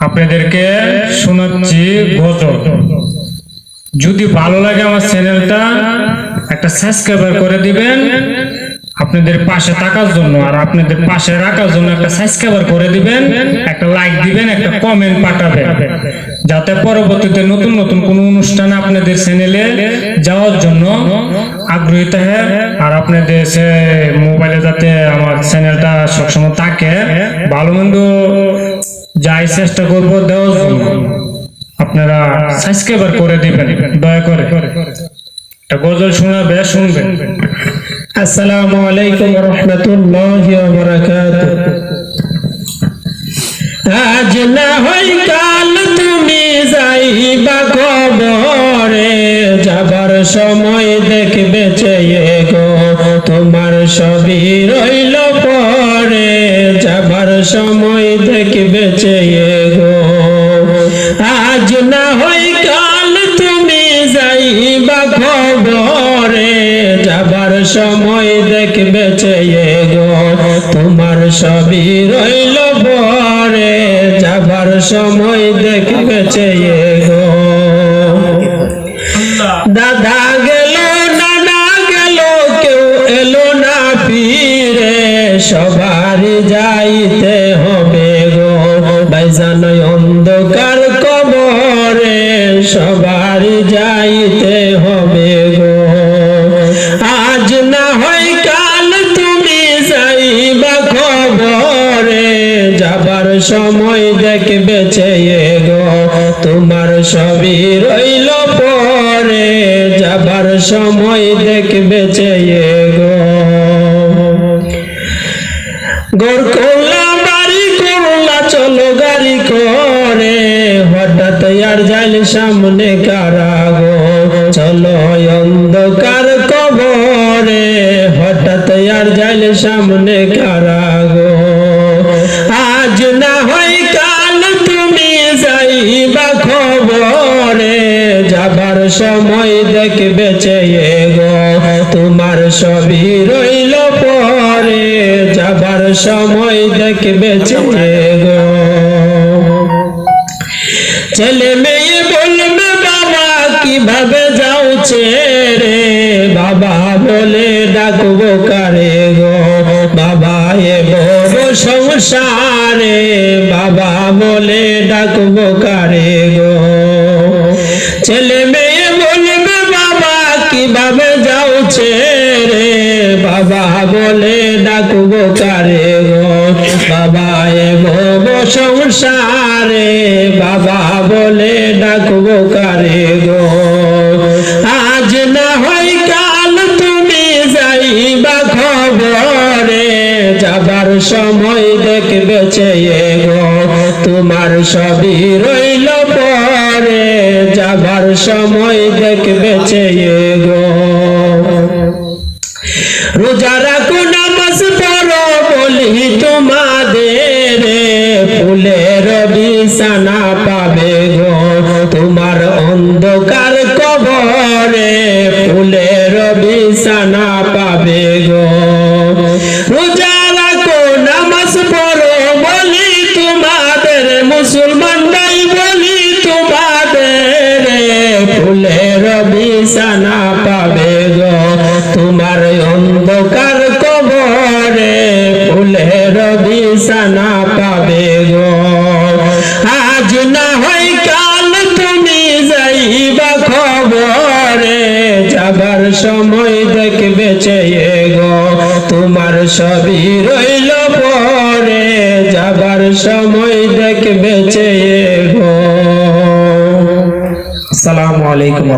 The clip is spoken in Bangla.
আপনাদেরকে শোনাচ্ছি গজল। যদি ভালো লাগে আমার চ্যানেলটা, একটা সাবস্ক্রাইবার করে দিবেন। আপনাদের পাশে থাকার জন্য আর আপনাদের পাশে রাখার জন্য একটা সাবস্ক্রাইবার করে দিবেন, একটা লাইক দিবেন, একটা কমেন্ট পাঠাবেন। যাতে পরবর্তীতে নতুন নতুন কোন অনুষ্ঠানে আপনাদের চ্যানেলে যাওয়ার জন্য আগ্রহী থাকে আর আপনাদের সে মোবাইলে যাতে আমার চ্যানেলটা সবসময় থাকে, ভালো মন্দ যাই চেষ্টা করব, দেওয়ার জন্য আপনারা সাবস্ক্রাইবার করে দিবেন, দয়া করে। গজল শোনাবে শুনবেন আসসালামু আলাইকুম রহমতুল্লাহি ওয়া বারাকাতুহু। আজ না হয় কাল তুমি যাইবা কবরে, যাবার সময় দেখবে চেয়ে গো তোমার সবই রইল। সময় দেখবে চেয়ে গো। আজ না হয় কাল তুমি যাইবা খবরে যাবার সময় দেখে চেয়ে গো। তোমার সবই রইল বরে, যাবার সময় দেখে চেয়ে অন্ধকার কবরে সবার যাইতে হবে গো। আজ না হয় কাল তুমি যাইবা খবরে, যাবার সময় দেখবে চেয়ে গো। তোমার সবই রইল পরে, যাবার সময় দেখবে চেয়ে গো। গোর সামনে কারা গো চলো অন্ধকার কবরে, হঠাৎ আর যাইল সামনে কারা গো আজ না হয় কাল তুমি যাইবা খবরে, যাবার সময় দেখবে চেয়ে গো। তোমার সবই রইল পরে, যাবার সময় দেখবে চেয়ে গো। ছেলে যাও ছেড়ে বাবা বলে ডাকবো কারে গো? বাবা এ বড় সংসারে বাবা বলে ডাকবো কারে গো? ছেলে মেয়ে বলবে বাবা, কীভাবে যাও ছেড়ে বাবা বলে ডাকবো কারে গো? বাবা এ বড় সংসারে বাবা বলে যাবার সময় দেখবে চেয়ে গো। তোমার সবই রইল পরে যাবার সময় দেখবে চেয়ে গো। দেখবে চেয়ে গো তোমার সবই রইল পরে যাবার সময় দেখবে চেয়ে গো আসসালামু আলাইকুম।